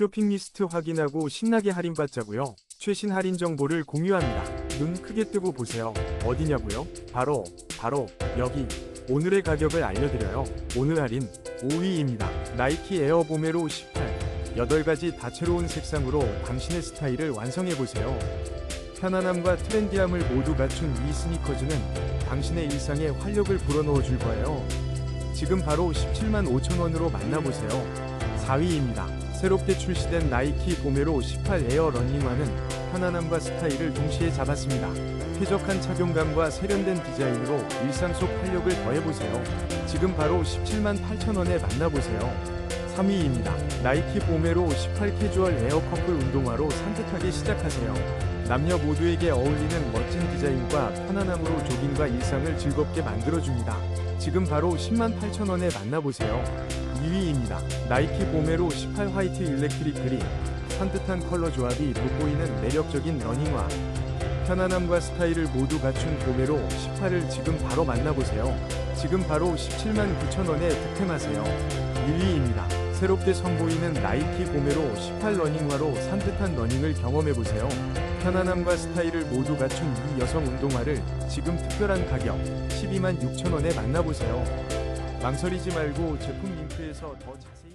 쇼핑 리스트 확인하고 신나게 할인받자고요. 최신 할인 정보를 공유합니다. 눈 크게 뜨고 보세요. 어디냐고요? 바로 바로 여기. 오늘의 가격을 알려드려요. 오늘 할인 5위입니다. 나이키 에어 보메로 18. 8가지 다채로운 색상으로 당신의 스타일을 완성해보세요. 편안함과 트렌디함을 모두 갖춘 이 스니커즈는 당신의 일상에 활력을 불어넣어 줄 거예요. 지금 바로 17만 5천 원으로 만나보세요. 4위입니다. 새롭게 출시된 나이키 보메로 18 에어 러닝화는 편안함과 스타일을 동시에 잡았습니다. 쾌적한 착용감과 세련된 디자인으로 일상 속 활력을 더해보세요. 지금 바로 17만 8천 원에 만나보세요. 3위입니다. 나이키 보메로 18 캐주얼 에어 커플 운동화로 산뜻하게 시작하세요. 남녀 모두에게 어울리는 멋진 디자인과 편안함으로 조깅과 일상을 즐겁게 만들어줍니다. 지금 바로 10만 8천 원에 만나보세요. 2위입니다. 나이키 보메로 18 화이트 일렉트릭 그린. 산뜻한 컬러 조합이 돋보이는 매력적인 러닝화. 편안함과 스타일을 모두 갖춘 보메로 18을 지금 바로 만나보세요. 지금 바로 17만 9천 원에 득템하세요. 1위입니다. 새롭게 선보이는 나이키 보메로 18 러닝화로 산뜻한 러닝을 경험해보세요. 편안함과 스타일을 모두 갖춘 이 여성 운동화를 지금 특별한 가격 12만 6천 원에 만나보세요. 망설이지 말고 제품 링크에서 더 자세히